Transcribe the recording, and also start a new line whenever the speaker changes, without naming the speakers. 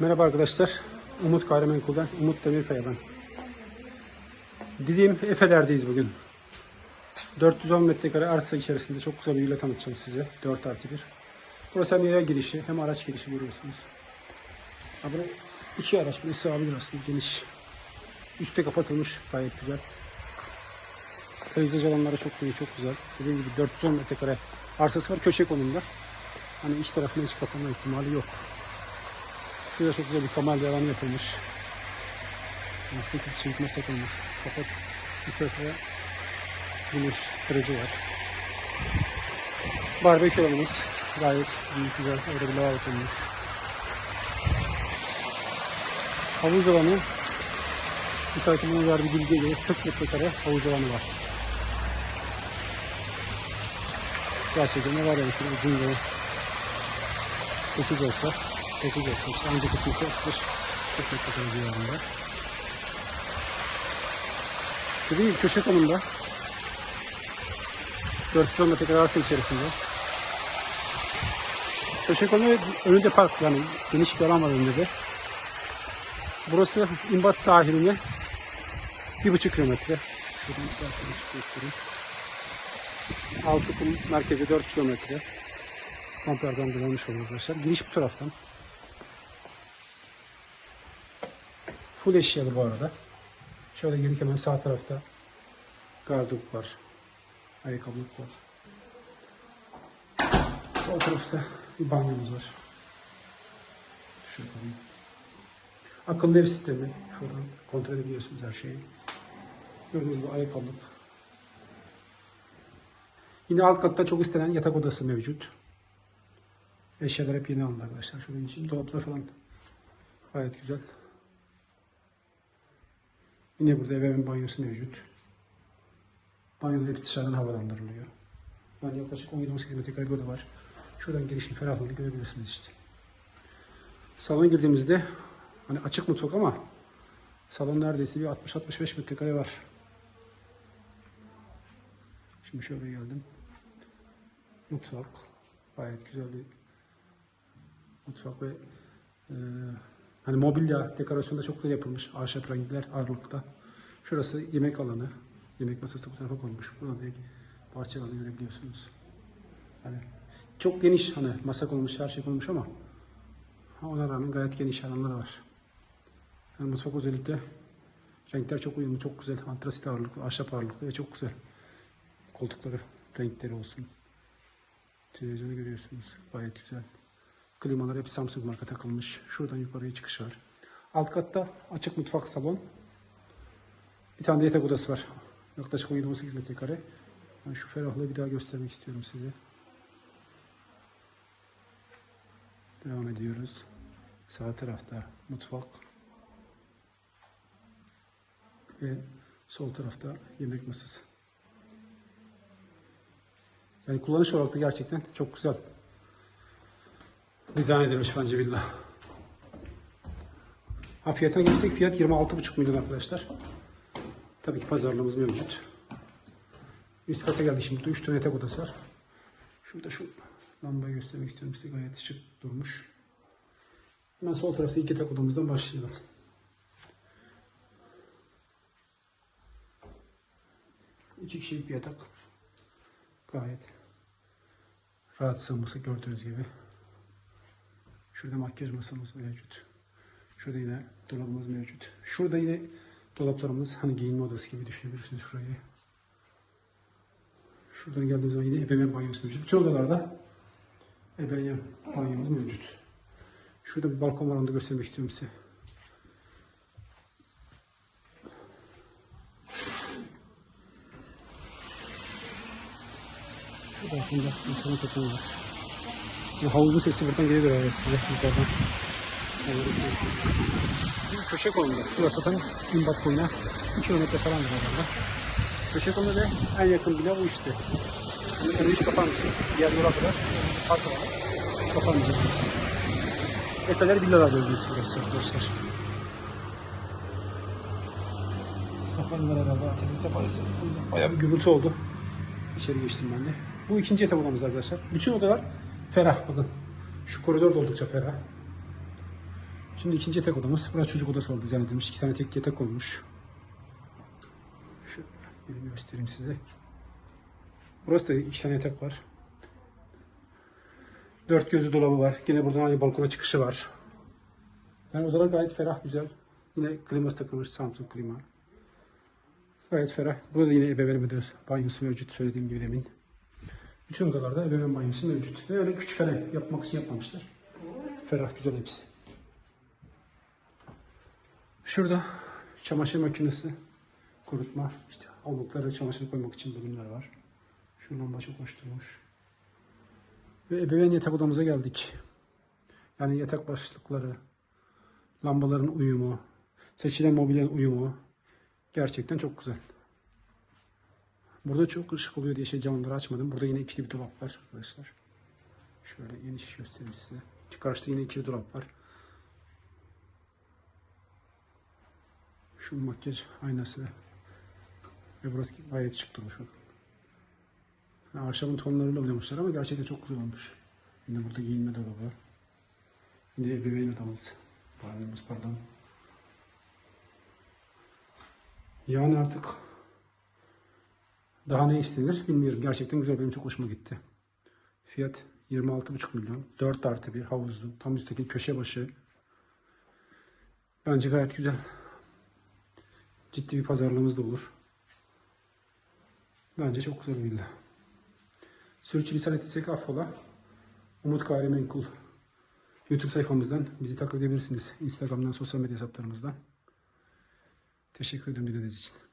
Merhaba arkadaşlar. Umut Gayrimenkul'dan, Umut Demirkaya ben. Didim Efeler'deyiz bugün. 410 metrekare arsa içerisinde çok güzel bir villa tanıtacağım size. 4 artı 1. Burası hem yaya girişi hem araç girişi görüyorsunuz. Ha, buraya iki araç bile sığabilir aslında geniş. Üste kapatılmış gayet güzel. Peyzaj alanları çok iyi, çok güzel. Dediğim gibi 410 metrekare arsası var köşe konumda. Hani iç tarafına hiç kapanma ihtimali yok. Şurada çok güzel bir kamal bir alan yapılmış. Yani 8 çelik masa konmuş. Bir sefere güneş kırıcı var. Barbekü alanımız gayet büyük güzel. Orada bir lavabo konmuş. Havuz alanı müteahhitimin verdiği bilgiye göre 40 metrekare havuz alanı var. Gerçekten ne var yani şurada uzun yolu 8 olsa 8 olsa işte ancak kesinlikle 35 40 metrekare civarında. Dediğim gibi köşe konumda 410 metrekare arsa içerisinde. Köşe konumu önünde park yani geniş bir alan var önünde de. Burası İmbat sahiline bir buçuk kilometre. Şuradan dakika göstereyim. Altıkum merkeze 4 kilometre. Kamperden dolanmış olur arkadaşlar. Giriş bu taraftan. Full eşyalı bu arada. Şöyle girdik hemen sağ tarafta gardırop var. Ayakkabılık var. Sol tarafta bir banyomuz var. Şöyle. Akıllı ev sistemi. Şuradan kontrol edebiliyorsunuz her şeyi. Gördüğünüz gibi ayakkabılık. Yine alt katta çok istenen yatak odası mevcut. Eşyalar hep yeni alındı arkadaşlar. Şunun için dolaplar falan gayet güzel. Yine burada ebeveyn banyosu mevcut. Banyolar hep dışarıdan havalandırılıyor. Yani yaklaşık 17-18 metrekare bir oda var. Şuradan girişin ferahlığını görebilirsiniz işte. Salona girdiğimizde hani açık mutfak ama salon neredeyse bir 60-65 metrekare var. Şimdi şöyle geldim. Mutfak. Gayet güzel bir mutfak ve e, hani mobilya dekorasyonu da çok güzel yapılmış. Ahşap renkler ağırlıkta. Şurası yemek alanı. Yemek masası bu tarafa konmuş. Buradan direkt bahçe alanı görebiliyorsunuz. Yani çok geniş hani masa konmuş, her şey konmuş ama ona rağmen gayet geniş alanlar var. Yani mutfak özellikle renkler çok uyumlu, çok güzel. Antrasit ağırlıklı, ahşap ağırlıklı ve çok güzel. Koltukları, renkleri olsun. Televizyonu görüyorsunuz. Gayet güzel. Klimalar hep Samsung marka takılmış. Şuradan yukarıya çıkış var. Alt katta açık mutfak salon. Bir tane de yatak odası var. Yaklaşık 17-18 metrekare. Ben şu ferahlığı bir daha göstermek istiyorum size. Devam ediyoruz. Sağ tarafta mutfak. Ve sol tarafta yemek masası. Yani kullanış olarak da gerçekten çok güzel dizayn edilmiş bence villa. Ha fiyatına gelirsek fiyat 26,5 milyon arkadaşlar. Tabii ki pazarlığımız mevcut. Üst kata geldik şimdi. Burada 3 tane yatak odası var. Şurada şu lambayı göstermek istiyorum size. Gayet şık durmuş. Hemen sol tarafta ilk yatak odamızdan başlayalım. İki kişilik bir yatak. Gayet rahat sığması gördüğünüz gibi. Şurada makyaj masamız mevcut. Şurada yine dolabımız mevcut. Şurada yine dolaplarımız hani giyinme odası gibi düşünebilirsiniz şurayı. Şuradan geldiğimiz zaman yine ebeveyn banyosu mevcut. Bütün odalarda ebeveyn banyomuz mevcut. Şurada bir balkon var onu da göstermek istiyorum size. Şu balkonda insanın takımı var. Havuzun sesi buradan geliyor herhalde size yukarıdan. Köşe konumda. Burası zaten İmbat boyuna 2 kilometre falan herhalde. Köşe konuda da en yakın bina bu işte. Önü hiç kapanmış. Diğer yola kadar park alanı kapanmayacak burası. Efeler villalar bölgesi burası arkadaşlar. Safari var herhalde. ATV safarisi. Bayağı bir gürültü oldu. İçeri geçtim ben de. Bu ikinci yatak odamız arkadaşlar. Bütün odalar ferah bakın. Şu koridor da oldukça ferah. Şimdi ikinci yatak odamız. Burası çocuk odası oldu dizayn edilmiş. İki tane tek yatak olmuş. Gelin göstereyim size. Burası da iki tane yatak var. Dört gözlü dolabı var. Yine buradan aynı balkona çıkışı var. Yani odalar gayet ferah, güzel. Yine kliması takılmış, Samsung klima. Gayet ferah. Burada da yine ebeveyn banyosu mevcut söylediğim gibi demin. Bütün odalarda ebeveyn banyosu mevcut. Ve öyle küçük hani yapmak için yapmamışlar. Ferah, güzel hepsi. Şurada çamaşır makinesi, kurutma, işte havlukları çamaşır koymak için bölümler var. Şu lamba çok. Ve ebeveyn yatak odamıza geldik. Yani yatak başlıkları, lambaların uyumu, seçilen mobilyanın uyumu gerçekten çok güzel. Burada çok ışık oluyor diye şey camları açmadım. Burada yine ikili bir dolap var arkadaşlar. Şöyle geniş göstereyim size. Karşıda yine ikili dolap var. Şu makyaj aynası. Ve burası gayet şık durmuş. Ha, Ahşabın tonlarıyla oynamışlar ama gerçekten çok güzel olmuş. Yine burada giyinme dolabı. Yine ebeveyn odamız. Banımız pardon. Yani artık daha ne istenir bilmiyorum. Gerçekten güzel. Benim çok hoşuma gitti. Fiyat 26,5 milyon. 4 artı 1 havuzlu. Tam üstteki köşe başı. Bence gayet güzel. Ciddi bir pazarlığımız da olur. Bence çok güzel bir villa. Sürçülisan ettiysek affola. Umut Gayrimenkul YouTube sayfamızdan bizi takip edebilirsiniz. Instagram'dan, sosyal medya hesaplarımızdan. Teşekkür ederim dinlediğiniz için.